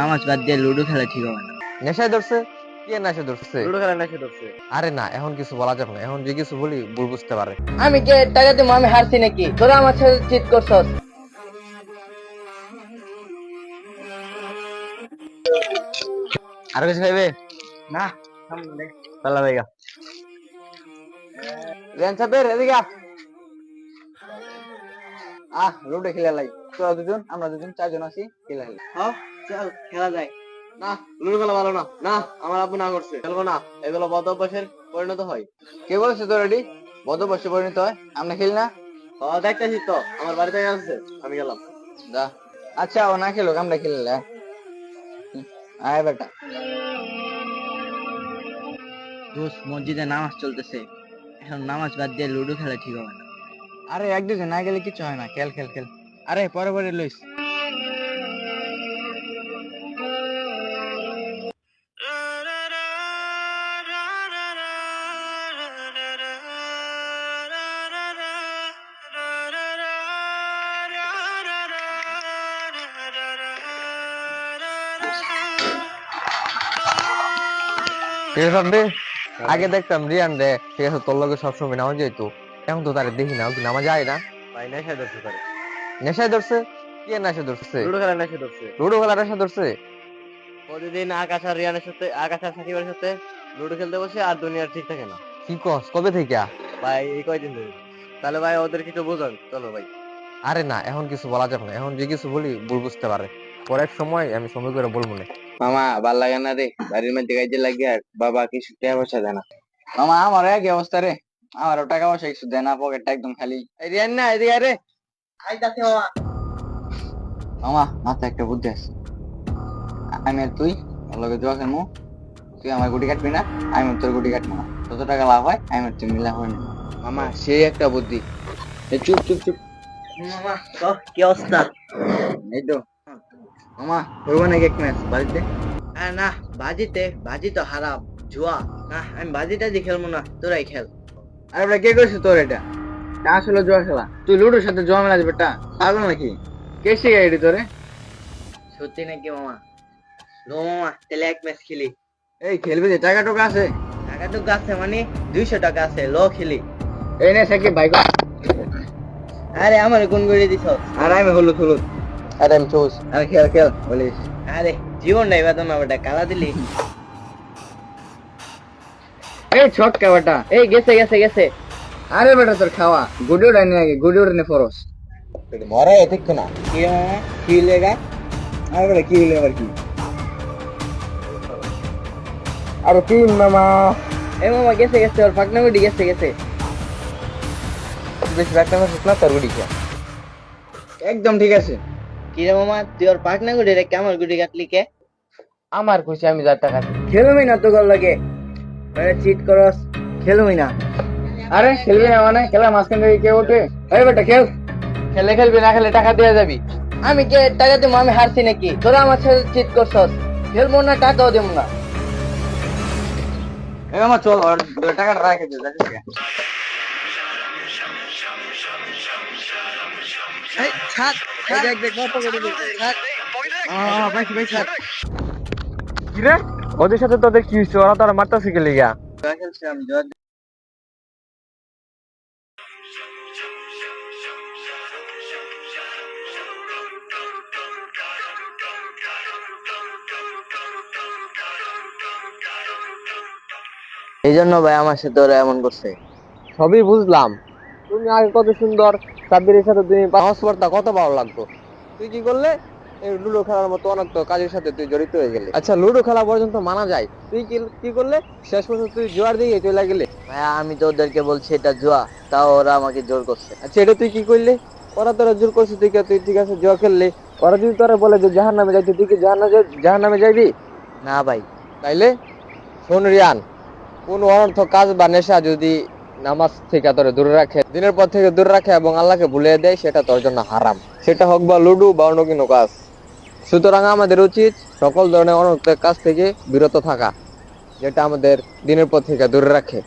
নামাজ বাদ দিয়ে লুডো খেলা ঠিক হবে না। নেশায় ধরছে? কে নেশায় ধরছে? লুডো খেলা নেশা ধরছে। আরে না এখন কিছু বলা যাবে না। এখন যে কিছু বলি ভুল বুঝতে পারে। আমি কে? টাকা দিব আমি হারছি নাকি? তোরা আমার সাথে চিট করছস। আর কিছু খাইবে? না তাহলে ভাইগা রেন সাহেবের এদিকে আহ লুডো খেলে লাই তোরা দুজন আমরা দুজন চারজন আছি খেলে হ্যাঁ চল খেলা যায় না লুডো খেলা ভালো না। না আমার আব্বু না করছে। খেলব না। এগুলো বদ অভ্যাসের পরিণত হয়। কে বলেছে তো রেডি? বদ বসে পরিণত হয়। আমরা খেলি না? ও দেখতেছিস তো। আমার বাড়িতে আসছে আমি গেলাম। যা। আচ্ছা ও না খেলো আমরা আয় বেটা। দোস্ত মসজিদে নামাজ চলতেছে। এখন নামাজ বাদ দিয়ে লুডো খেলা ঠিক হবে না। আরে এক দুজন না গেলে কিছু হয় না। খেল খেল খেল। আরে পরে পরে লইস। আগে দেখতাম রিয়ান রে ঠিক আছে তোর লগে সবসময় নামাজ যাইতো। এখন তো তারে দেখি না নামাজ যায় না? ভাই নেশা নেশায় ধরছে? কে নেশায় ধরছে? লুডো খেলা নেশা ধরছে। লুডো খেলা নেশা ধরছে? প্রতিদিন আকাশ আর রিয়ানের সাথে আকাশ আর সাকিবের সাথে লুডো খেলতে বসে আর দুনিয়ার ঠিক থাকে না। কি কস? কবে থেকে? ভাই এই কয়দিন ধরে। তাহলে ভাই ওদের কিছু বোঝান। চলো ভাই। আরে না এখন কিছু বলা যাবে না। এখন যে কিছু বলি ভুল বুঝতে পারে। পরের সময় আমি সময় করে বলব না। মামা ভালো লাগে না রে। বাড়ির মধ্যে গাইতে লাগে আর বাবা কিছু টাকা পয়সা দেয় না। মামা আমার একই অবস্থা রে। আমারও টাকা পয়সা কিছু দেয় না পকেটটা একদম খালি। এই রিয়ান না এদিকে রে। মামা একটা বুদ্ধি আছে। আমি আর তুই ওর লগে খেলব তুই আমার গুটি কাটবি না আমি তোর গুটি কাটবো না। যত টাকা লাভ হয় আমি আর তুই মিলা হয় না। মামা সেই একটা বুদ্ধি। চুপ চুপ চুপ। মামা কি অবস্থা? এই তো। মামা করব নাকি এক ম্যাচ বাড়িতে আরে না বাজিতে বাজি তো হারাম জুয়া। না আমি বাজিটা দিয়ে খেলব না তোরাই খেল। আরে কে করছিস তোর এটা? তা আসলে জোয়া খেলা। তুই লুডোর সাথে জোয়া মেলা যাবে বেটা পাগল নাকি? কে শিখে এটি তোরে? সত্যি নাকি মামা? লো মামা তাহলে এক ম্যাচ খেলি। এই খেলবি যে টাকা টোকা আছে? টাকা তো আছে মানে দুইশো টাকা আছে লো খেলি। এই নে সাকিব বাইক আরে আমার কোন করে দিছ। আর আমি হলুদ হলুদ। আরে আমি চৌস আরে খেল খেল বলিস। আরে জীবন নাই বেতন না বেটা কালা দিলি। এই ছক্কা বেটা এই গেছে গেছে গেছে। আরে বেটা তোর খাওয়া। গুডি উড়াই নিয়ে আগে গুডি উড়াই ফরস। মরে ঠিক না। কি কি লেগা আরে বেটা কি হইল আবার কি? আরে তিন মামা। এই মামা গেছে গেছে ওর ফাঁকনা গুটি গেছে গেছে। বেশি ব্যাগটা আমার শুকনা তোর গুডি একদম ঠিক আছে। কি রে মামা তুই ওর পাকনা গুটি রে কেমন গুটি কাটলি কে? আমার খুশি আমি যার টাকা খেলবি না তো গল লাগে চিট করস খেলবি না। আরে খেলবি না মানে? খেলা মাঝখান থেকে কে ওঠে এই বেটা খেল। খেলে খেলবি না খেলে টাকা দিয়ে যাবি। আমি কে? টাকা দিব আমি হারছি নাকি? তোরা আমার সাথে চিট করছস। খেলব না টাকাও দেবো না। এই মামা চল ওর টাকাটা রাখে দে? এই এই দেখ দেখ গল্প করে বাইছি বাইছি কি রে? ওদের সাথে তোদের কি হয়েছে? ওরা তোরা মারতাছে কে লিগা? এই জন্য ভাই আমার সাথে ওরা এমন করছে। সবই বুঝলাম। তুমি আগে কত সুন্দর সাব্বিরের সাথে তুমি পাহস পড়তা কত ভালো লাগতো। তুই কি করলে? এই লুডো খেলার মতো অনেক তো কাজের সাথে তুই জড়িত হয়ে গেলি। আচ্ছা লুডো খেলা পর্যন্ত মানা যায়। তুই কি কি করলে? শেষ পর্যন্ত তুই জোয়ার দিকে চলে গেলে। ভাই আমি তো ওদেরকে বলছি, এটা জোয়া। তাও ওরা আমাকে জোর করছে। আচ্ছা এটা তুই কি করলে? ওরা তোরা জোর করছে, তুই তুই ঠিক আছে, জোয়া খেললে। ওরা যদি তোরা বলে যে জাহার নামে যাইতে, তুই কি জাহার নামে জাহার নামে যাইবি? না ভাই। তাইলে? শোন, রিয়ান। কোন অনর্থ কাজ বা নেশা যদি নামাজ থেকে তোরে দূরে রাখে, দিনের পর থেকে দূরে রাখে এবং আল্লাহকে ভুলে দেয়, সেটা তোর জন্য হারাম। সেটা হোক বা লুডু বা অন্য কোনো কাজ। সুতরাং আমাদের উচিত সকল ধরনের অনর্থের কাজ থেকে বিরত থাকা, যেটা আমাদের দিনের পর থেকে দূরে রাখে।